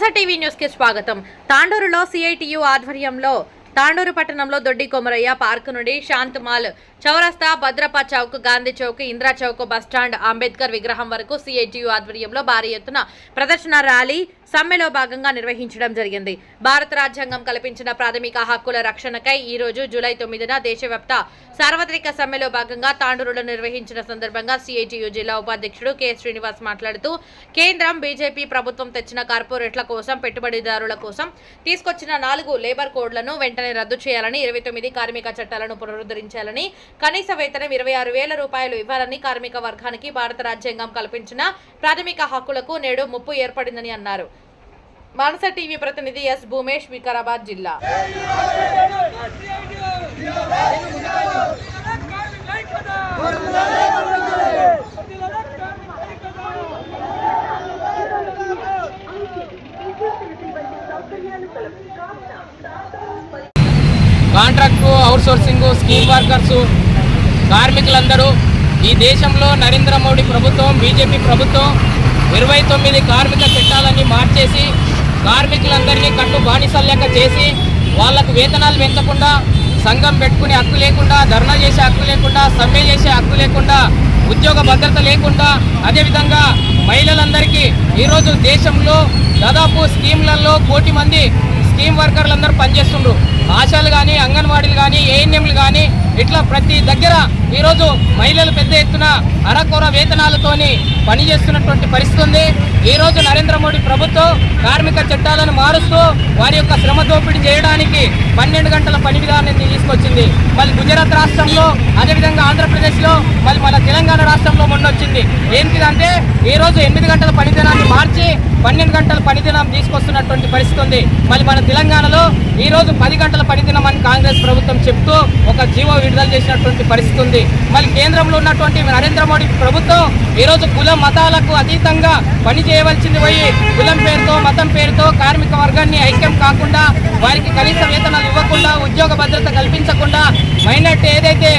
వలస టీవీ న్యూస్కి స్వాగతం. తాండూరులో సిఐటియు ఆధ్వర్యంలో తాండూరు పట్టణంలో దొడ్డి కొమరయ్య పార్కు నుండి శాంతమాల్ చౌరస్తా భద్రప చౌక్ గాంధీ చౌక్ ఇందిరా చౌక్ బస్టాండ్ అంబేద్కర్ విగ్రహం వరకు సిఐటియు ఆధ్వర్యంలో భారీ ఎత్తున ప్రదర్శన ర్యాలీ సమ్మెలో భాగంగా నిర్వహించడం జరిగింది. భారత రాజ్యాంగం కల్పించిన ప్రాథమిక హక్కుల రక్షణకై ఈ రోజు జూలై తొమ్మిదిన దేశవ్యాప్త సార్వత్రిక సమ్మెలో భాగంగా తాండూరులో నిర్వహించిన సందర్భంగా సిఐటియు జిల్లా ఉపాధ్యక్షుడు కె. శ్రీనివాస్ మాట్లాడుతూ కేంద్రం బీజేపీ ప్రభుత్వం తెచ్చిన కార్పొరేట్ల కోసం పెట్టుబడిదారుల కోసం తీసుకొచ్చిన నాలుగు లేబర్ కోడ్లను వెంటనే రద్దు చేయాలని ఇరవై తొమ్మిది కార్మిక చట్టాలను పునరుద్ధరించాలని కనీస వేతనం ఇరవై ఆరు వేల రూపాయలు ఇవ్వాలని కార్మిక వర్గానికి భారత రాజ్యాంగం కల్పించిన ప్రాథమిక హక్కులకు నేడు ముప్పు ఏర్పడిందని అన్నారు. మానస టీవీ ప్రతినిధి ఎస్ భూమేష్ వికారాబాద్ జిల్లా. కాంట్రాక్టు అవుట్సోర్సింగ్ స్కీమ్ వర్కర్సు కార్మికులందరూ ఈ దేశంలో నరేంద్ర మోడీ ప్రభుత్వం బీజేపీ ప్రభుత్వం ఇరవై తొమ్మిది కార్మిక చట్టాలన్నీ మార్చేసి కార్మికులందరినీ కట్టు బానిసల్యాక చేసి వాళ్ళకు వేతనాలు పెంచకుండా సంఘం పెట్టుకునే హక్కు లేకుండా ధర్నా చేసే హక్కు లేకుండా సమ్మె చేసే హక్కు లేకుండా ఉద్యోగ భద్రత లేకుండా అదేవిధంగా మహిళలందరికీ ఈరోజు దేశంలో దాదాపు స్కీమ్లలో కోటి మంది స్కీమ్ వర్కర్లందరూ పనిచేస్తుండ్రు. ఆశాలు కానీ అంగన్వాడీలు కానీ ఏఎన్ఎంలు కానీ ఇట్లా ప్రతి దగ్గర ఈరోజు మహిళలు పెద్ద ఎత్తున అరకొర వేతనాలతోని పని చేస్తున్నటువంటి పరిస్థితి ఉంది. ఈరోజు నరేంద్ర మోడీ ప్రభుత్వం కార్మిక చట్టాలను మారుస్తూ వారి యొక్క శ్రమ దోపిడీ చేయడానికి పన్నెండు గంటల పని విధానాన్ని తీసుకొచ్చింది. మళ్ళీ గుజరాత్ రాష్ట్రంలో అదేవిధంగా ఆంధ్రప్రదేశ్లో మళ్ళీ మన తెలంగాణ రాష్ట్రంలో మొన్న వచ్చింది. ఏంటిదంటే ఈ రోజు ఎనిమిది గంటల పని దినాన్ని మార్చి పన్నెండు గంటల పనిదినం తీసుకొస్తున్నటువంటి పరిస్థితి ఉంది. మళ్ళీ మన తెలంగాణలో ఈ రోజు పది గంటల పనిదినం అని కాంగ్రెస్ ప్రభుత్వం చెప్తూ ఒక జీవో విడుదల చేసినటువంటి పరిస్థితి ఉంది. మళ్ళీ కేంద్రంలో ఉన్నటువంటి నరేంద్ర మోడీ ప్రభుత్వం ఈ రోజు కుల మతాలకు అతీతంగా పని చేయవలసింది పోయి కులం పేరుతో మతం పేరుతో కార్మిక వర్గాన్ని ఐక్యం కాకుండా వారికి కనీస వేతనాలు ఇవ్వకుండా ఉద్యోగ భద్రత కల్పించకుండా మైనట్ ఏదైతే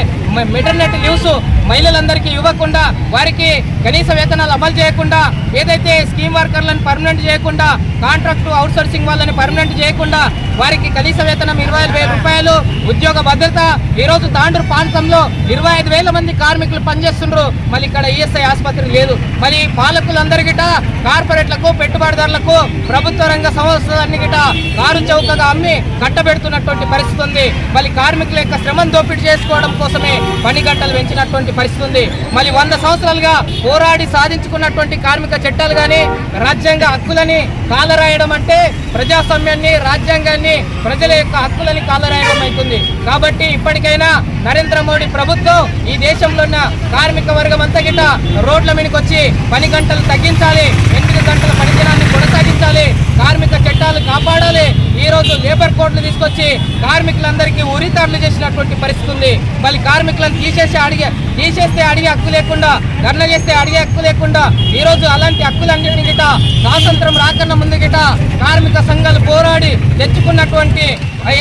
మెటర్నెట్ లీవ్స్ మహిళలందరికీ ఇవ్వకుండా వారికి కనీస వేతనాలు అమలు చేయకుండా ఏదైతే స్కీమ్ వర్కర్లను పర్మనెంట్ చేయకుండా కాంట్రాక్ట్ అవుట్సోర్సింగ్ వాళ్ళని పర్మనెంట్ చేయకుండా వారికి కనీస వేతనం ఇరవై ఐదు వేల రూపాయలు ఉద్యోగ భద్రత ఈ రోజు తాండూరు ప్రాంతంలో ఇరవై ఐదు వేల మంది కార్మికులు పనిచేస్తుండ్రు. మళ్ళీ ఇక్కడ ఈఎస్ఐ ఆసుపత్రి లేదు. మరి పాలకులందరి గిట కార్పొరేట్లకు పెట్టుబడిదారులకు ప్రభుత్వ రంగ సంస్థలన్నీ గిట కారు చౌకగా అమ్మి కట్టబెడుతున్నటువంటి పరిస్థితి ఉంది. మళ్ళీ కార్మికుల యొక్క శ్రమం దోపిడీ చేసుకోవడం కోసమే పని గంటలు పెంచినటువంటి పరిస్థితి ఉంది మళ్ళీ వంద సంవత్సరాలుగా పోరాడి సాధించుకున్నటువంటి కార్మిక చట్టాలు కానీ రాజ్యాంగ హక్కులని కాలరాయడం అంటే ప్రజాస్వామ్యాన్ని రాజ్యాంగాన్ని ప్రజల యొక్క హక్కులని కాలరాయడం అవుతుంది. కాబట్టి ఇప్పటికైనా నరేంద్ర మోడీ ప్రభుత్వం ఈ దేశంలో ఉన్న కార్మిక వర్గం అంతా గిట్ట రోడ్ల మీదకి వచ్చి పని గంటలు తగ్గించాలి ఎనిమిది గంటల పని దినాన్ని కొనసాగించాలి కార్మిక చట్టాలు కాపాడాలి ఈ రోజు లేబర్ కోడ్లు తీసుకొచ్చి కార్మికులందరికీ ఉరితాడులు చేసినటువంటి పరిస్థితి ఉంది. మళ్ళీ కార్మికులను తీసేసి అడిగే తీసేస్తే అడిగే హక్కు లేకుండా ధర్నా చేస్తే అడిగే హక్కు లేకుండా ఈ రోజు అలాంటి హక్కులన్నింటినీ గిట స్వాతంత్రం రాకన్నా ముందు గిట కార్మిక సంఘాలు పోరాడి తెచ్చుకున్నటువంటి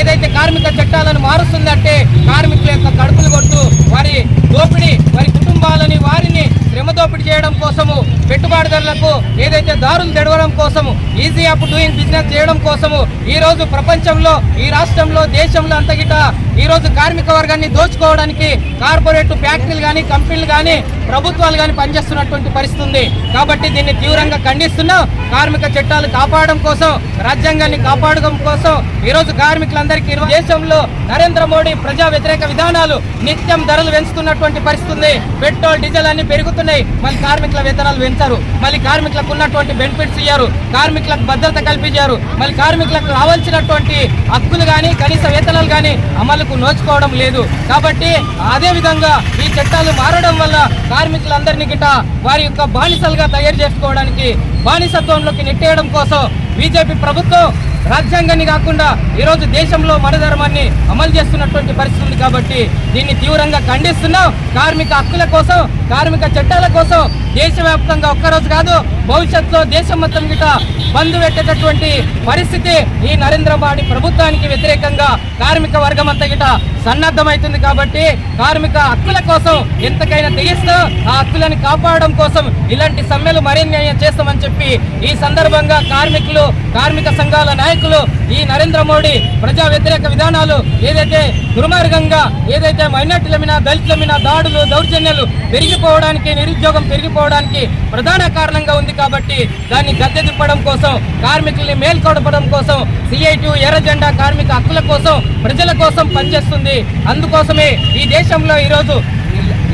ఏదైతే కార్మిక చట్టాలను మారుస్తుందంటే కార్మికుల యొక్క కడుపులు కొడుతూ వారి దోపిడీ వారి కుటుంబాలని వారిని శ్రమదోపిడి చేయడం కోసము పెట్టుబడిదారులకు ఏదైతే దారులు తెడవడం కోసము ఈజీ ఆఫ్ డూయింగ్ బిజినెస్ చేయడం కోసము ఈ రోజు ప్రపంచంలో ఈ రాష్ట్రంలో దేశంలో అంతగిట ఈరోజు కార్మిక వర్గాన్ని దోచుకోవడానికి కార్పొరేట్ ఫ్యాక్టరీలు కానీ కంపెనీలు కానీ ప్రభుత్వాలు కానీ పనిచేస్తున్నటువంటి పరిస్థితి ఉంది. కాబట్టి దీన్ని తీవ్రంగా ఖండిస్తున్నాం. కార్మిక చట్టాలు కాపాడడం కోసం రాజ్యాంగాన్ని కాపాడడం కోసం ఈరోజు కార్మికులందరికీ దేశంలో నరేంద్ర మోడీ ప్రజా వ్యతిరేక విధానాలు నిత్యం ధరలు పెంచుతున్నటువంటి పరిస్థితి ఉంది. పెట్రోల్ డీజిల్ అన్ని పెరుగుతున్నాయి. మళ్ళీ కార్మికుల వేతనాలు పెంచారు. మళ్ళీ కార్మికులకు ఉన్నటువంటి బెనిఫిట్స్ ఇయ్యారు. కార్మికులకు భద్రత కల్పించారు. మళ్ళీ కార్మికులకు రావాల్సినటువంటి హక్కులు కానీ కనీస వేతనాలు కానీ అమలు మనకు నోచుకోవడం లేదు. కాబట్టి అదే విధంగా ఈ చట్టాలు మారడం వల్ల కార్మికులందరినీ గిట వారి యొక్క బానిసలుగా తయారు చేసుకోవడానికి బానిసత్వంలోకి నెట్టేయడం కోసం బీజేపీ ప్రభుత్వం రాజ్యాంగాన్ని కాకుండా ఈరోజు దేశంలో మరధర్మాన్ని అమలు చేస్తున్నటువంటి పరిస్థితి ఉంది కాబట్టి దీన్ని తీవ్రంగా ఖండిస్తున్నాం. కార్మిక హక్కుల కోసం కార్మిక చట్టాల కోసం దేశవ్యాప్తంగా ఒక్కరోజు కాదు భవిష్యత్తులో దేశం మొత్తం గిట బంధు పెట్టేటటువంటి పరిస్థితి ఈ నరేంద్ర మోడీ ప్రభుత్వానికి వ్యతిరేకంగా కార్మిక వర్గం అంతా గిట సన్నద్ధమవుతుంది కాబట్టి కార్మిక హక్కుల కోసం ఎంతకైనా తెగిస్తూ. ఆ హక్కులను కాపాడడం కోసం ఇలాంటి సమ్మెలు మరిన్ని చేస్తామని చెప్పి ఈ సందర్భంగా కార్మికులు కార్మిక సంఘాల నాయకులు ఈ నరేంద్ర మోడీ ప్రజా వ్యతిరేక విధానాలు ఏదైతే దుర్మార్గంగా ఏదైతే మైనార్టీల మీద దళితుల మీద దాడులు దౌర్జన్యాలు పెరిగిపోవడానికి నిరుద్యోగం పెరిగిపోవడానికి ప్రధాన కారణంగా ఉంది కాబట్టి దాన్ని గద్దె తిప్పడం కోసం కార్మికుల్ని మేల్కొడపడం కోసం సిఐటి ఎర్ర జెండా కార్మిక హక్కుల కోసం ప్రజల కోసం పనిచేస్తుంది. అందుకోసమే ఈ దేశంలో ఈరోజు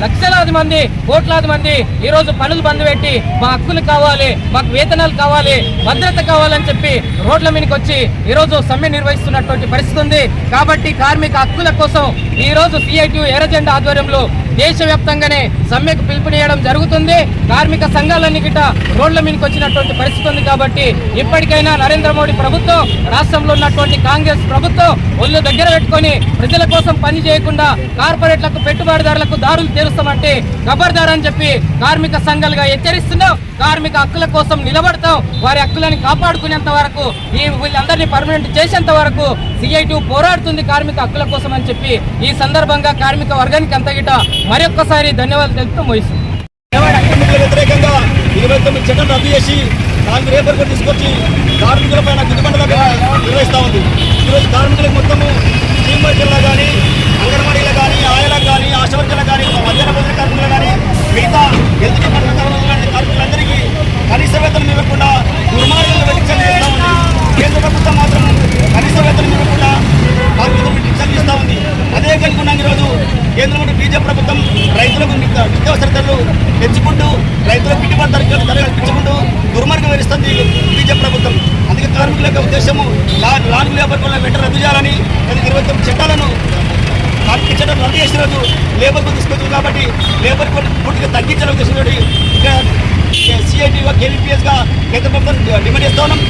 లక్షలాది మంది కోట్లాది మంది ఈ రోజు పనులు బంద్ పెట్టి మా హక్కులు కావాలి మాకు వేతనాలు కావాలి భద్రత కావాలని చెప్పి రోడ్ల మీదకి వచ్చి ఈ రోజు సమ్మె నిర్వహిస్తున్నటువంటి పరిస్థితి ఉంది. కాబట్టి కార్మిక హక్కుల కోసం ఈ రోజు సిఐటి ఎర్రజెండా ఆధ్వర్యంలో దేశవ్యాప్తంగానే సమ్మెకు పిలుపునియడం జరుగుతుంది. కార్మిక సంఘాలన్నీ గిట రోడ్ల మీదకి వచ్చినటువంటి పరిస్థితి ఉంది కాబట్టి ఇప్పటికైనా నరేంద్ర మోడీ ప్రభుత్వం రాష్ట్రంలో ఉన్నటువంటి కాంగ్రెస్ ప్రభుత్వం ఒళ్ళు దగ్గర పెట్టుకొని ప్రజల కోసం పని చేయకుండా కార్పొరేట్లకు పెట్టుబడిదారులకు దారులు తెరుస్తామంటే ఖబర్దార్ అని చెప్పి కార్మిక సంఘాలుగా హెచ్చరిస్తున్నాం. కార్మిక హక్కుల కోసం నిలబడతాం. వారి హక్కులను కాపాడుకునేంత వరకు ఈ వీళ్ళందరినీ పర్మనెంట్ చేసేంత వరకు సిఐటి పోరాడుతుంది కార్మిక హక్కుల కోసం అని చెప్పి ఈ సందర్భంగా కార్మిక వర్గానికి అంతగిట మరొక్కసారి ధన్యవాదాలు తెలుపుతూ ముగిస్తుంది వ్యతిరేకంగా ఇరవై తొమ్మిది చట్టం రద్దు చేసి దానికి రేపర్ తీసుకొచ్చి కార్మికుల పైన గిట్టుబాటుగా నిర్వహిస్తూ ఉంది. ఈరోజు కార్మికులకు మొత్తము స్టీమ్ వర్కర్లు కానీ అంగన్వాడీలు కానీ ఆయలకు కానీ ఆశవర్కర్లు కానీ మధ్యాహ్న భోజన కార్మికులు కానీ మిగతా హెల్త్ డిపార్ట్మెంట్ కానీ కార్మికులందరికీ కనీస వేతనం ఇవ్వకుండా దుర్మార్గంగా వెలిచలు చేస్తూ ఉంది కేంద్ర ప్రభుత్వం మాత్రం కనీస వేతనం ఇవ్వకుండా కార్మికులకు వెలిచలు చేస్తూ ఉంది అదే కనుకున్నాం ఈరోజు కేంద్రంలో బీజేపీ ప్రభుత్వం రైతులకు నిత్య- నిత్యావసర ధరలు పెంచుకుంటూ రైతులకు గిట్టుబాటు ధర ధర కల్పించుకుంటూ దుర్మార్గం వేస్తుంది బీజేపీ ప్రభుత్వం అందుకే కార్మికుల యొక్క ఉద్దేశము లా- లాంగ్ వెంట రద్దు చేయాలని ఇరవై తొమ్మిది చట్టాలను కార్మిక చట్టం రద్దు చేసిన రోజు లేబర్ లేబర్కు తీసుకొచ్చింది కాబట్టి లేబర్ పూర్తిగా తగ్గించడం ఉద్దేశంతో ఇక్కడ సిఐటి కేవీపీఎస్గా కేంద్ర ప్రభుత్వం డిమాండ్ చేస్తా ఉన్నాం.